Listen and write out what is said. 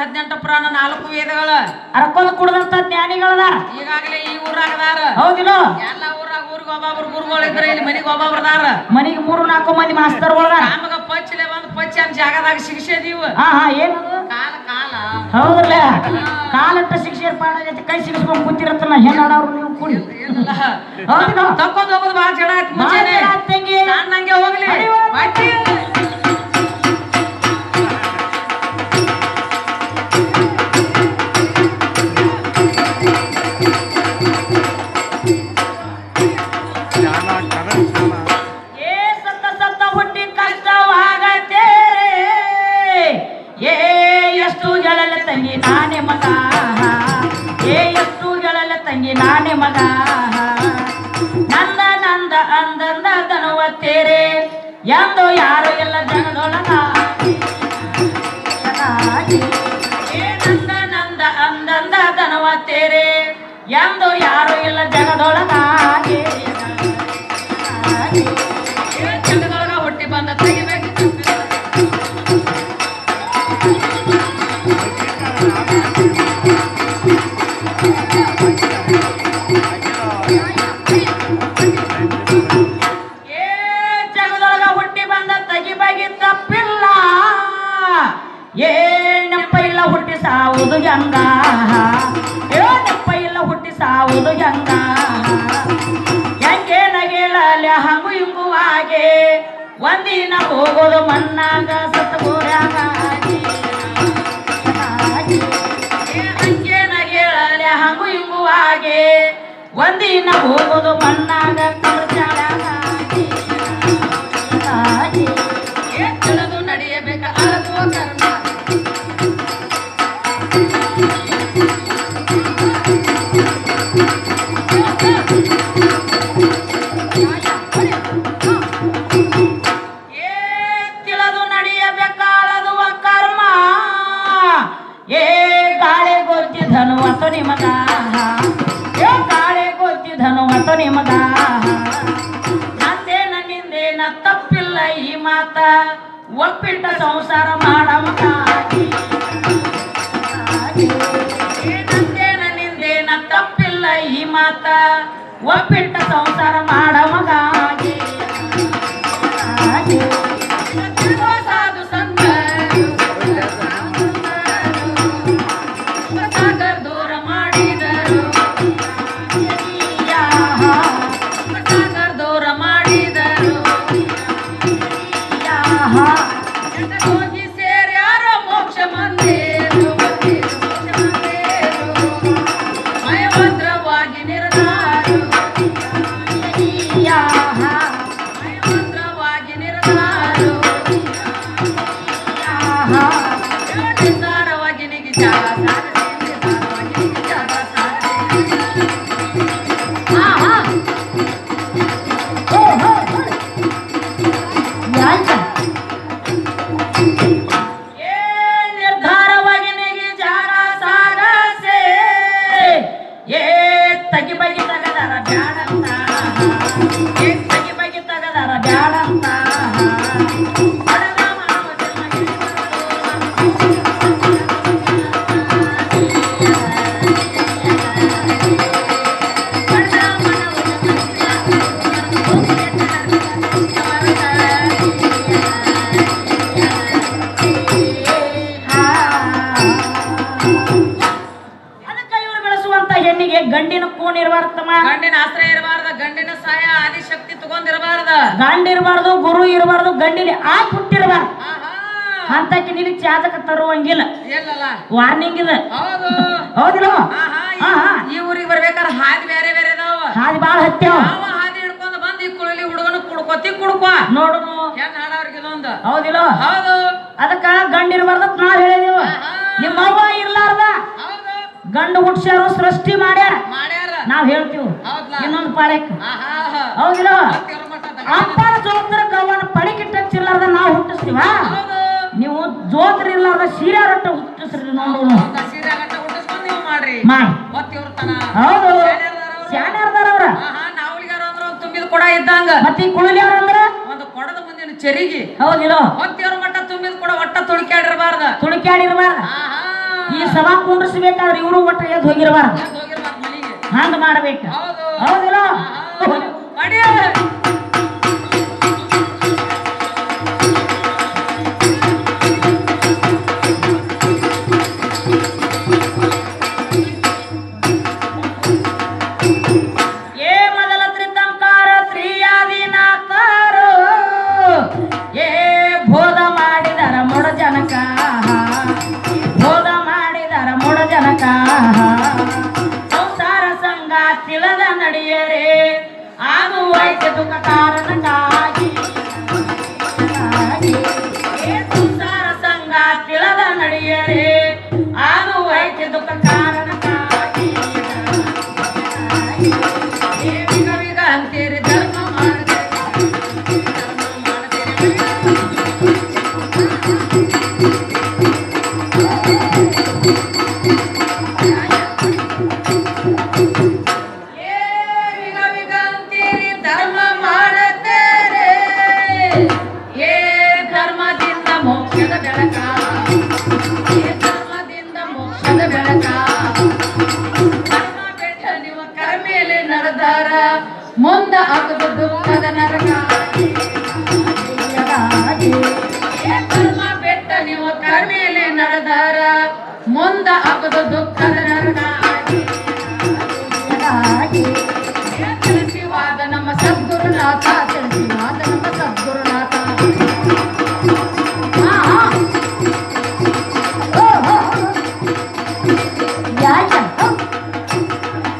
ಹದಿನೆಂಟು ಪುರಾಣ ನಾಲ್ಕು ವೇದಗಳ ಅರ್ಕೊಂಡ್ ಕುಡದಂತ ಜ್ಞಾನಿಗಳದಾರ. ಈಗಾಗಲೇ ಈ ಊರಾಗದಾರ. ಹೌದಿಲ್ಲ? ಎಲ್ಲ ಊರಾಗ ಊರಿಗೆ ಒಬ್ಬೊಬ್ರು ಗುರುಗಳು ಇದ್ರೆ ಇಲ್ಲಿ ಮನೆಗೆ ಒಬ್ಬೊಬ್ರದಾರ ಮನೆಗೆ ಮೂರು ನಾಲ್ಕು ಮಂದಿ ಮಾಸ್ತರ್ಗಳದಾರ. ನಮಗ ಪಚ್ಚಲೆ ಬಂದು ಪಚ್ಚ ಅಂತ ಜಾಗದಾಗ ಶಿಕ್ಷೆದೀವ ಹಾ ಹಾ ಏನದು? ಕಾಲ ಕಾಲ. ಹೌದಲ್ಲ ಕಾಲಂತ ಶಿಕ್ಷೆ ಪಾಡಾಗೈತಿ ಕೈ ಸಿಗಿಸ್ಕೊಂಡು ಕೂತಿರತ್ತಲ್ಲ ಹೆಣ್ಣಾಡವ್ರು ನೀವು ಕೂಡಿ? ತಕ್ಕೊಂಡ್ ಹೋಗೋದು ಭಾಳ ಜಡ ಆಯ್ತು ಮುಂಚೆನೆ ಹೋಗ್ಲಿ. ಎಷ್ಟು ಗೆಳಲ ತಂಗಿ ನಾನೇ ಮಗ. ನಂದ ನಂದ ಅಂದಂದ ದನವತ್ತೇರೆ ಎಂದು ಯಾರು ಎಲ್ಲ ಜನದೊಳಗ ನಂದ ಅಂದಂದ ತೇರೆ. ಎಂದು ಯಾರು ಇಲ್ಲ ಸಾವುದು ಹೆಂಗ ಏನಪ್ಪ ನೆಪ್ಪ ಇಲ್ಲ ಹುಟ್ಟಿ ಸಾವುದು ಹೆಂಗ ಹೆಂಗೆ ನಗೇಳಲೆ ಹಂಗು ಹಿಂಗು ಹಾಗೆ. ಒಂದಿನ ಹೋಗೋದು ಮಣ್ಣಾಗ ಸತ್ತ ಗೋರ್ಯಾಗ ಏ ಹಂಗೆ ನಗೇಳಲೆ ಹಂಗು ಹಿಂಗು ಹಾಗೆ. ಒಂದಿನ ಹೋಗೋದು ಮಣ್ಣಾಗ ಕರ್ಜಾಳಾಗ ಒಪ್ಪಿಟ್ಟ ಸಂಸಾರ ಮಾಡ ಮಗ ಏ ನಂದೇನ ನಿಂದೇನ ತಪ್ಪಿಲ್ಲ ಈ ಮಾತ. ಒಪ್ಪಿಟ್ಟ ಸಂಸಾರ ಮಾಡ Thank you. ಇರಬಾರ್ದಮ್ಮ ಗಂಡಿನ ಆಶ್ರಯ ಇರಬಾರ್ದ ಗಂಡಿನ ಸಹಾಯ ಆದಿಶಕ್ತಿ ತಗೊಂಡಿರಬಾರ್ದ. ಗಂಡ ಇರಬಾರ್ದು ಗುರು ಇರಬಾರ್ದು ಗಂಡಿಲಿ ಆ ಹುಟ್ಟಿರಬಾರ್ದು. ಅಂತಕ್ಕೆ ನಿನಗೆ ಚಾತಕ ತರುವಂಗಿಲ್ಲ. ಇಲ್ಲಲ್ಲ ವಾರ್ನಿಂಗ್ ಇದೆ. ಹೌದು. ಹೌದಿಲ್ಲ? ಹಾ ಈ- ಆಹಾ. ಈ ಊರಿಗೆ ಬರ್ಬೇಕಾದ್ರೆ ಹಾದಿ ಬೇರೆ ಬೇರೆ ಅದಾವ. ಹಾದಿ ಬಾಳ ಹತ್ಯಾವ. ಆ ಹಾದಿ ಹಿಡ್ಕೊಂಡು ಬಂದು ಈ ಕುಳಲಿ ಹುಡುಗನ ಕುಡ್ಕೋತಿ ಕುಡ್ಕೋ. ನೋಡು ಹೆಣ್ ಹಾಡವ್ರಿಗೆ ಇದೊಂದು ಹೌದಿಲ್ಲ? ಹೌದು. ಅದಕ್ಕ ಗಂಡ ಇರಬಾರ್ದು ಅಂತ ನಾವ್ ಹೇಳಿದೀವ. ನಿಮ್ಮ ಅವ್ವ ಇರ್ಲಾರ್ದ. ಹೌದು. ಗಂಡು ಹುಟ್ಸ್ಯಾರು ಸೃಷ್ಟಿ ಮಾಡ್ಯಾರ. ಮಾಡ್ಯಾರ. ನಾವ್ ಹೇಳ್ತೀವಿ. ಇನ್ನೊಂದು ಪಾಳ್ಯಕ್ಕೆ. ಹೌದಿಲ್ಲ? ಅಪ್ಪನ ಜೋತ್ರ ಕವನ ಪಡಿಕಿಟ್ಟ ಚಿಲ್ಲರದ ನಾವು ಹುಟ್ಟಿಸ್ತೀವ? ನೀವು ಜೋತ್ರ ಇಲ್ಲಾರ್ದ ಸೀರೆ ರಟ್ಟ ಹುಟ್ಟಿಸ್ರಿ ನೋಡು ಹೌದು? ಸ್ಯಾನರ್ದಾರವ್ರ ತುಂಬಿದ ಕೊಡ ಇದ್ದಂಗ. ಮತ್ತೆ ಕುಳಲಿಯವ್ರ ಅಂದ್ರ? ಒಂದು ಕೊಡದ ಮುಂದಿನ ಚೆರಿಗೆ. ಹೌದಿಲ್ಲ. ಒತ್ತಿಯವ್ರ ಮಟ್ಟ ತುಂಬಿದ ಕೂಡ ಒಟ್ಟ ತುಳಿಕಾಡಿರಬಾರ್ದ ತುಳಿಕಾಡಿರಬಾರ್ದ ಈ ಸಭಾ ಕುಂಡ್ರಿಸ್ಬೇಕಾದ್ರೆ ಇವರು ಮಟ್ಟ ಎದ್ದು ಹೋಗಿರಬಾರ್ದು. ಹಂಗ ಮಾಡಬೇಕು? ಹೌದಿಲ್ಲ? kakarana ಬೆಳಕ ಬೆಟ್ಟ ನೀವು ಕರ್ಮೇಲೆ ನಡೆದಾರ ಮುಂದ ಆಗದು ದುಃಖದ ನರಕ. ಬೆಟ್ಟ ನೀವು ಕರ್ಮೇಲೆ ನಡೆದಾರ ಮುಂದ ಆಗದು ದುಃಖ